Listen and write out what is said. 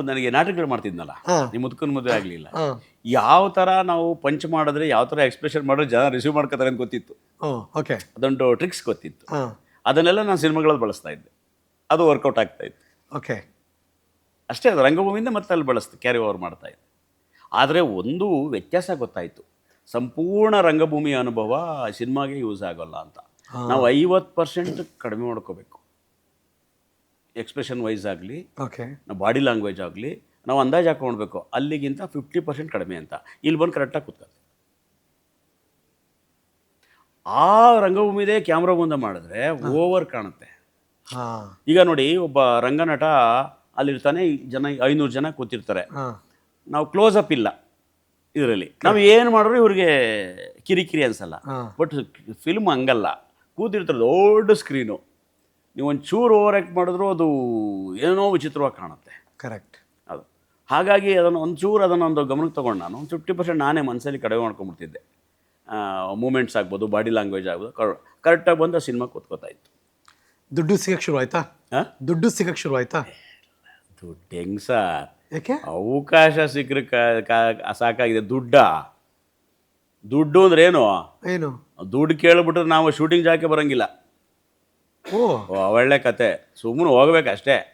ನನಗೆ ನಾಟಕಗಳು ಮಾಡ್ತಿದ್ನಲ್ಲ. ನಿಮ್ಮ ಮುದುಕನ ಮದುವೆ ಆಗಲಿಲ್ಲ. ಯಾವ ತರ ನಾವು ಪಂಚ್ ಮಾಡಿದ್ರೆ ಯಾವ ತರ ಎಕ್ಸ್ಪ್ರೆಷನ್ ಮಾಡಿದ್ರೆ ಜನ ರಿಸೀವ್ ಮಾಡ್ಕೋತಾರೆ ಅಂತ ಗೊತ್ತಿತ್ತು. ಓಕೆ ಅದೊಂದು ಟ್ರಿಕ್ಸ್ ಗೊತ್ತಿತ್ತು. ಅದನ್ನೆಲ್ಲ ನಾನು ಸಿನಿಮಾಗಳಲ್ಲಿ ಬಳಸ್ತಾ ಇದ್ದೆ. ಅದು ವರ್ಕೌಟ್ ಆಗ್ತಾ ಇತ್ತು. ಓಕೆ ಅಷ್ಟೇ ಅದು ರಂಗಭೂಮಿಯಿಂದ ಮತ್ತೆ ಅಲ್ಲಿ ಬಳಸ್ತು ಕ್ಯಾರಿ ಓವರ್ ಮಾಡ್ತಾ ಇದ್ದೆ. ಆದರೆ ಒಂದು ವ್ಯತ್ಯಾಸ ಗೊತ್ತಾಯಿತು. ಸಂಪೂರ್ಣ ರಂಗಭೂಮಿ ಅನುಭವ ಸಿನಿಮಾಗೆ ಯೂಸ್ ಆಗೋಲ್ಲ ಅಂತ. ನಾವು ಐವತ್ತು ಪರ್ಸೆಂಟ್ ಕಡಿಮೆ ಮಾಡ್ಕೋಬೇಕು. ಎಕ್ಸ್ಪ್ರೆಷನ್ ವೈಸ್ ಆಗಲಿ ಓಕೆ ನಾವು ಬಾಡಿ ಲ್ಯಾಂಗ್ವೇಜ್ ಆಗಲಿ ನಾವು ಅಂದಾಜು ಹಾಕೊಳ್ಬೇಕು ಅಲ್ಲಿಗಿಂತ ಫಿಫ್ಟಿ ಪರ್ಸೆಂಟ್ ಕಡಿಮೆ ಅಂತ. ಇಲ್ಲಿ ಬಂದು ಕರೆಕ್ಟಾಗಿ ಕೂತ್ಕೊಳ್ಳಿ ಆ ರಂಗಭೂಮಿದೇ ಕ್ಯಾಮ್ರಾ ಮುಂದೆ ಮಾಡಿದ್ರೆ ಓವರ್ ಕಾಣುತ್ತೆ. ಹಾ. ಈಗ ನೋಡಿ ಒಬ್ಬ ರಂಗನಟ ಅಲ್ಲಿರ್ತಾನೆ ಜನ ಐನೂರು ಜನ ಕೂತಿರ್ತಾರೆ. ನಾವು ಕ್ಲೋಸ್ ಅಪ್ ಇಲ್ಲ ಇದರಲ್ಲಿ. ನಾವು ಏನು ಮಾಡಿದ್ರು ಇವ್ರಿಗೆ ಕಿರಿಕಿರಿ ಅನ್ಸಲ್ಲ. ಬಟ್ ಫಿಲ್ಮ್ ಹಂಗಲ್ಲ. ಕೂತಿರ್ತಾರೆ ದೊಡ್ಡ ಸ್ಕ್ರೀನು ನೀವು ಒಂದು ಚೂರು ಓವರ್ ಆ್ಯಕ್ಟ್ ಮಾಡಿದ್ರು ಅದು ಏನೋ ವಿಚಿತ್ರವಾಗಿ ಕಾಣುತ್ತೆ. ಕರೆಕ್ಟ್ ಅದು. ಹಾಗಾಗಿ ಅದನ್ನು ಒಂಚೂರು ಚೂರು ಅದನ್ನು ಒಂದು ಗಮನಕ್ಕೆ ತೊಗೊಂಡು ನಾನು ಒಂದು ಫಿಫ್ಟಿ ಪರ್ಸೆಂಟ್ ನಾನೇ ಮನಸ್ಸಲ್ಲಿ ಕಡಿಮೆ ಮಾಡ್ಕೊಂಡ್ಬಿಡ್ತಿದ್ದೆ. ಮೂಮೆಂಟ್ಸ್ ಆಗ್ಬೋದು ಬಾಡಿ ಲ್ಯಾಂಗ್ವೇಜ್ ಆಗ್ಬೋದು ಕರೆಕ್ಟಾಗಿ ಬಂದು ಆ ಸಿನಿಮಾ ಕೂತ್ಕೋತಾ ಇತ್ತು. ದುಡ್ಡು ಸಿಗಕ್ಕೆ ಶುರು ಆಯ್ತಾ? ಹಾಂ ದುಡ್ಡು ಸಿಗಕ್ಕೆ ಶುರು ಆಯ್ತಾ? ದುಡ್ಡು ಹೆಂಗೆ ಸರ್? ಯಾಕೆ? ಅವಕಾಶ ಸಿಕ್ಕರೆ ಸಾಕಾಗಿದೆ. ದುಡ್ಡ? ದುಡ್ಡು ಅಂದ್ರೆ ಏನು? ಏನು? ದುಡ್ಡು ಕೇಳಿಬಿಟ್ರೆ ನಾವು ಶೂಟಿಂಗ್ ಜಾಕೆ ಬರಂಗಿಲ್ಲ. ಒಳ್ಳೆ ಕತೆ. ಸುಮ್ಮನೆ ಹೋಗ್ಬೇಕು ಅಷ್ಟೇ